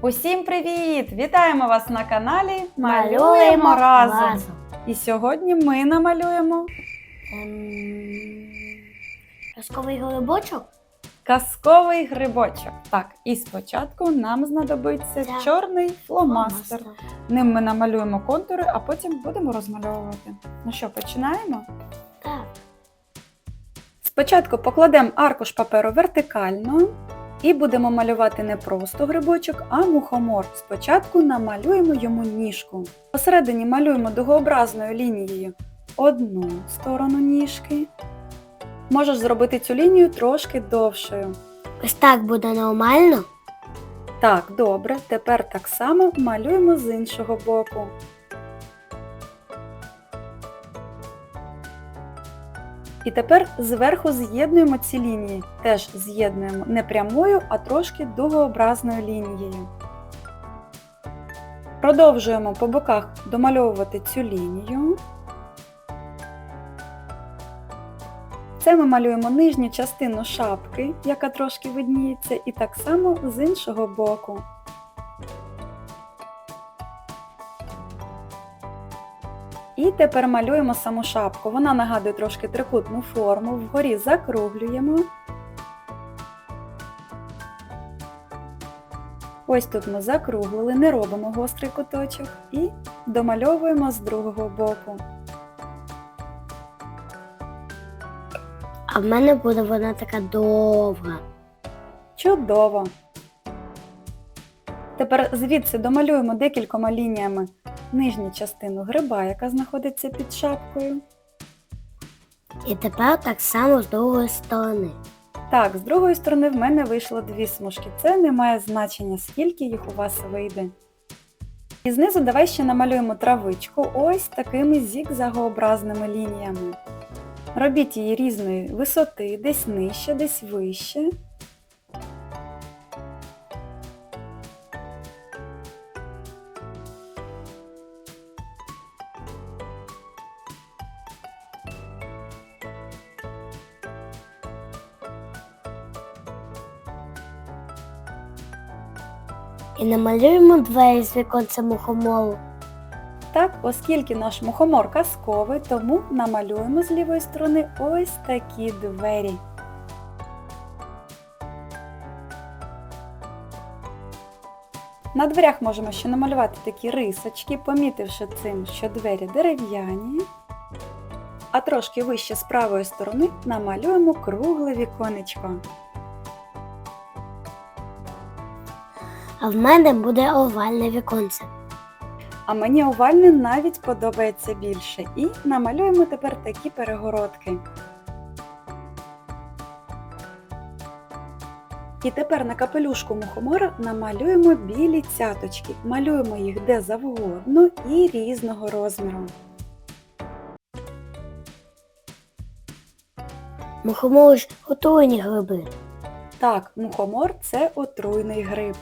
Усім привіт! Вітаємо вас на каналі Малюємо разом. разом. І сьогодні ми намалюємо Ем, Казковий голубочок? казковий грибочок. Так, і спочатку нам знадобиться Так. чорний фломастер. Ним ми намалюємо контури, а потім будемо розмальовувати. Ну що, починаємо? Так. Спочатку покладемо аркуш паперу вертикально і будемо малювати не просто грибочок, а мухомор. Спочатку намалюємо йому ніжку. Посередині малюємо дугообразною лінією одну сторону ніжки. Можеш зробити цю лінію трошки довшою. Ось так буде нормально. Так, добре, тепер так само малюємо з іншого боку. І тепер зверху з'єднуємо ці лінії. Теж з'єднуємо не прямою, а трошки дугообразною лінією. Продовжуємо по боках домальовувати цю лінію. Це ми малюємо нижню частину шапки, яка трошки видніється, і так само з іншого боку. І тепер малюємо саму шапку. Вона нагадує трошки трикутну форму. Вгорі закруглюємо. Ось тут ми закруглили, не робимо гострий куточок і домальовуємо з другого боку. А в мене буде вона така довга. Чудово! Тепер звідси домалюємо декількома лініями нижню частину гриба, яка знаходиться під шапкою. І тепер так само з другої сторони. Так, з другої сторони в мене вийшло дві смужки. Це не має значення, скільки їх у вас вийде. І знизу давай ще намалюємо травичку ось такими зігзагообразними лініями. Робіть її різної висоти, десь нижче, десь вище. І намалюємо двері з віконця мухомору. Так, оскільки наш мухомор казковий, тому намалюємо з лівої сторони ось такі двері. На дверях можемо ще намалювати такі рисочки, помітивши цим, що двері дерев'яні. А трошки вище з правої сторони намалюємо кругле віконечко. А в мене буде овальне віконце. А мені овальне навіть подобається більше. І намалюємо тепер такі перегородки. І тепер на капелюшку мухомора намалюємо білі цяточки. Малюємо їх де завгодно і різного розміру. Мухомор ж отруйні гриби. Так, мухомор це отруйний гриб.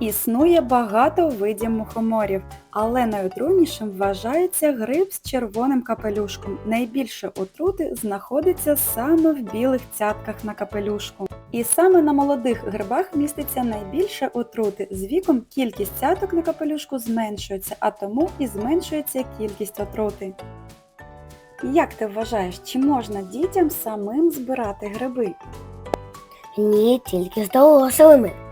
Існує багато видів мухоморів, але найотруйнішим вважається гриб з червоним капелюшком. Найбільше отрути знаходиться саме в білих цятках на капелюшку. І саме на молодих грибах міститься найбільше отрути. З віком кількість цяток на капелюшку зменшується, а тому і зменшується кількість отрути. Як ти вважаєш, чи можна дітям самим збирати гриби? Ні, тільки з дорослими.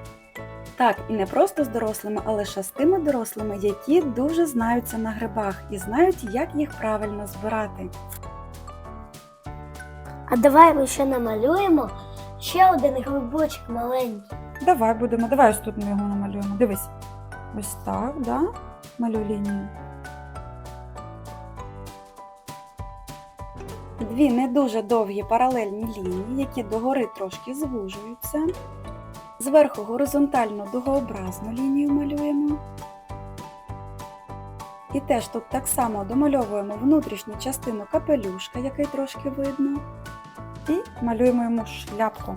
Так, і не просто з дорослими, а лише з тими дорослими, які дуже знаються на грибах і знають, як їх правильно збирати. А давай ми ще намалюємо ще один грибочок маленький. Давай будемо, давай ось тут ми його намалюємо. Дивись. Ось так, да? Малюй лінію. Дві не дуже довгі паралельні лінії, які догори трошки звужуються. Зверху горизонтальну дугообразну лінію малюємо. І теж тут так само домальовуємо внутрішню частину капелюшка, який трошки видно. І малюємо йому шляпку.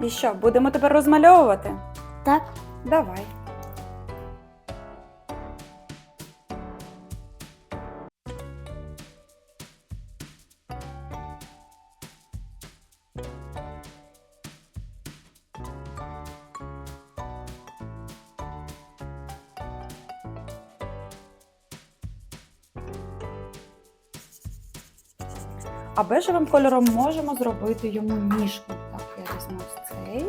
І що, будемо тепер розмальовувати? Так? Давай. А бежевим кольором можемо зробити йому ніжку. Так, я візьму ось цей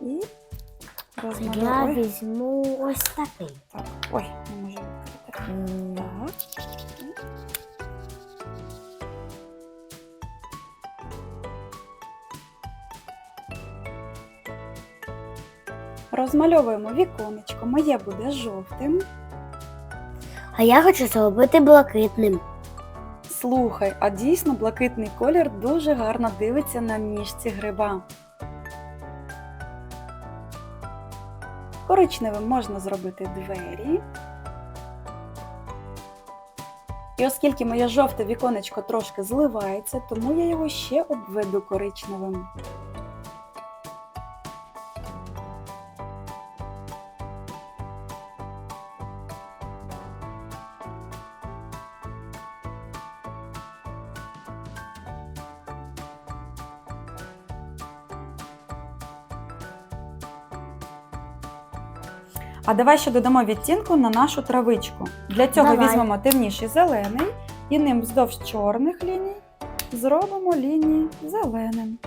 і Я розмалюю. Ой, візьму ось такий. так. Ой, не можу відкрити. Так. Розмальовуємо віконечко. Моє буде жовтим. А я хочу зробити блакитним. Слухай, а дійсно блакитний колір дуже гарно дивиться на ніжці гриба. Коричневим можна зробити двері. І оскільки моє жовте віконечко трошки зливається, тому я його ще обведу коричневим. А давай ще додамо відтінку на нашу травичку. Для цього Давай. візьмемо темніший зелений і ним вздовж чорних ліній зробимо лінії зеленим.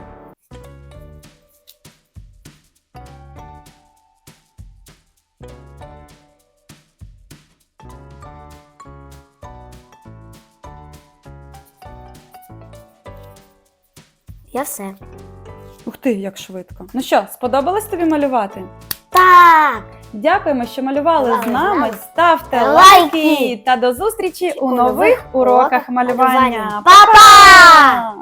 Я все. Ух ти, як швидко. Ну що, сподобалось тобі малювати? Так! Дякуємо, що малювали з нами. Ставте Лайки. та до зустрічі у нових уроках малювання. Па-па!